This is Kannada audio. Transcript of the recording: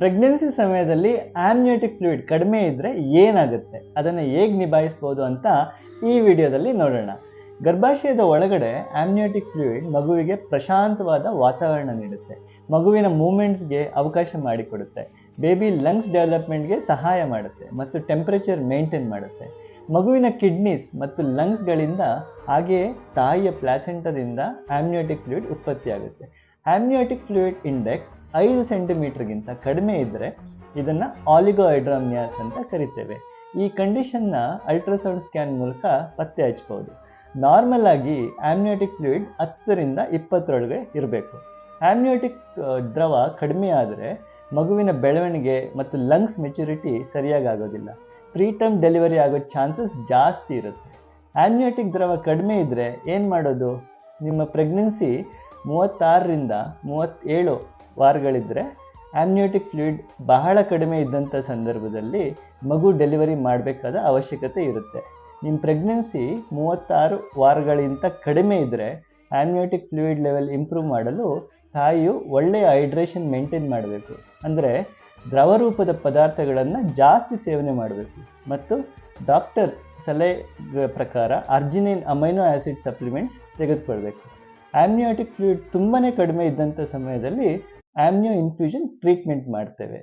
ಪ್ರೆಗ್ನೆನ್ಸಿ ಸಮಯದಲ್ಲಿ ಆಮ್ನಿಯೋಟಿಕ್ ಫ್ಲೂಯಿಡ್ ಕಡಿಮೆ ಇದ್ದರೆ ಏನಾಗುತ್ತೆ? ಅದನ್ನು ಹೇಗೆ ನಿಭಾಯಿಸ್ಬೋದು ಅಂತ ಈ ವಿಡಿಯೋದಲ್ಲಿ ನೋಡೋಣ. ಗರ್ಭಾಶಯದ ಒಳಗಡೆ ಆಮ್ನಿಯೋಟಿಕ್ ಫ್ಲೂಯಿಡ್ ಮಗುವಿಗೆ ಪ್ರಶಾಂತವಾದ ವಾತಾವರಣ ನೀಡುತ್ತೆ. ಮಗುವಿನ ಮೂಮೆಂಟ್ಸ್ಗೆ ಅವಕಾಶ ಮಾಡಿಕೊಡುತ್ತೆ. ಬೇಬಿ ಲಂಗ್ಸ್ ಡೆವಲಪ್ಮೆಂಟ್ಗೆ ಸಹಾಯ ಮಾಡುತ್ತೆ ಮತ್ತು ಟೆಂಪ್ರೇಚರ್ ಮೇಂಟೈನ್ ಮಾಡುತ್ತೆ. ಮಗುವಿನ ಕಿಡ್ನೀಸ್ ಮತ್ತು ಲಂಗ್ಸ್ಗಳಿಂದ ಹಾಗೆಯೇ ತಾಯಿಯ ಪ್ಲಾಸೆಂಟದಿಂದ ಆಮ್ನಿಯೋಟಿಕ್ ಫ್ಲೂಯಿಡ್ ಉತ್ಪತ್ತಿಯಾಗುತ್ತೆ. ಆಮ್ನಿಯೋಟಿಕ್ ಫ್ಲೂಯಿಡ್ ಇಂಡೆಕ್ಸ್ ಐದು ಸೆಂಟಿಮೀಟರ್ಗಿಂತ ಕಡಿಮೆ ಇದ್ದರೆ ಇದನ್ನು ಆಲಿಗೋಹೈಡ್ರಾಮಿಯಾಸ್ ಅಂತ ಕರಿತೇವೆ. ಈ ಕಂಡೀಷನ್ನ ಅಲ್ಟ್ರಾಸೌಂಡ್ ಸ್ಕ್ಯಾನ್ ಮೂಲಕ ಪತ್ತೆ ಹಚ್ಬೋದು. ನಾರ್ಮಲ್ ಆಗಿ ಆಮ್ನಿಯೋಟಿಕ್ ಫ್ಲೂಯಿಡ್ ಹತ್ತರಿಂದ ಇಪ್ಪತ್ತರೊಳಗೆ ಇರಬೇಕು. ಆಮ್ನಿಯೋಟಿಕ್ ದ್ರವ ಕಡಿಮೆ ಆದರೆ ಮಗುವಿನ ಬೆಳವಣಿಗೆ ಮತ್ತು ಲಂಗ್ಸ್ ಮೆಚುರಿಟಿ ಸರಿಯಾಗಿ ಆಗೋದಿಲ್ಲ. ಪ್ರೀ ಟರ್ಮ್ ಡೆಲಿವರಿ ಆಗೋ ಚಾನ್ಸಸ್ ಜಾಸ್ತಿ ಇರುತ್ತೆ. ಆಮ್ನಿಯೋಟಿಕ್ ದ್ರವ ಕಡಿಮೆ ಇದ್ದರೆ ಏನು ಮಾಡೋದು? ನಿಮ್ಮ ಪ್ರೆಗ್ನೆನ್ಸಿ ಮೂವತ್ತಾರರಿಂದ ಮೂವತ್ತೇಳು ವಾರಗಳಿದ್ದರೆ ಆಮ್ನಿಯೋಟಿಕ್ ಫ್ಲೂಯಿಡ್ ಬಹಳ ಕಡಿಮೆ ಇದ್ದಂಥ ಸಂದರ್ಭದಲ್ಲಿ ಮಗು ಡೆಲಿವರಿ ಮಾಡಬೇಕಾದ ಅವಶ್ಯಕತೆ ಇರುತ್ತೆ. ನಿಮ್ಮ ಪ್ರೆಗ್ನೆನ್ಸಿ ಮೂವತ್ತಾರು ವಾರಗಳಿಗಿಂತ ಕಡಿಮೆ ಇದ್ದರೆ ಆಮ್ನಿಯೋಟಿಕ್ ಫ್ಲೂಯಿಡ್ ಲೆವೆಲ್ ಇಂಪ್ರೂವ್ ಮಾಡಲು ತಾಯಿಯು ಒಳ್ಳೆಯ ಹೈಡ್ರೇಷನ್ ಮೇಂಟೈನ್ ಮಾಡಬೇಕು. ಅಂದರೆ ದ್ರವ ರೂಪದ ಪದಾರ್ಥಗಳನ್ನು ಜಾಸ್ತಿ ಸೇವನೆ ಮಾಡಬೇಕು. ಮತ್ತು ಡಾಕ್ಟರ್ ಸಲಹೆ ಪ್ರಕಾರ ಅರ್ಜಿನೈನ್ ಅಮೈನೋ ಆ್ಯಸಿಡ್ ಸಪ್ಲಿಮೆಂಟ್ಸ್ ತೆಗೆದುಕೊಳ್ಬೇಕು. ಆಮ್ನಿಯೋಟಿಕ್ ಫ್ಲೂಯಿಡ್ ತುಂಬಾ ಕಡಿಮೆ ಇದ್ದಂಥ ಸಮಯದಲ್ಲಿ ಆಮ್ನಿಯೋ ಇನ್ಫ್ಯೂಷನ್ ಟ್ರೀಟ್ಮೆಂಟ್ ಮಾಡ್ತೇವೆ.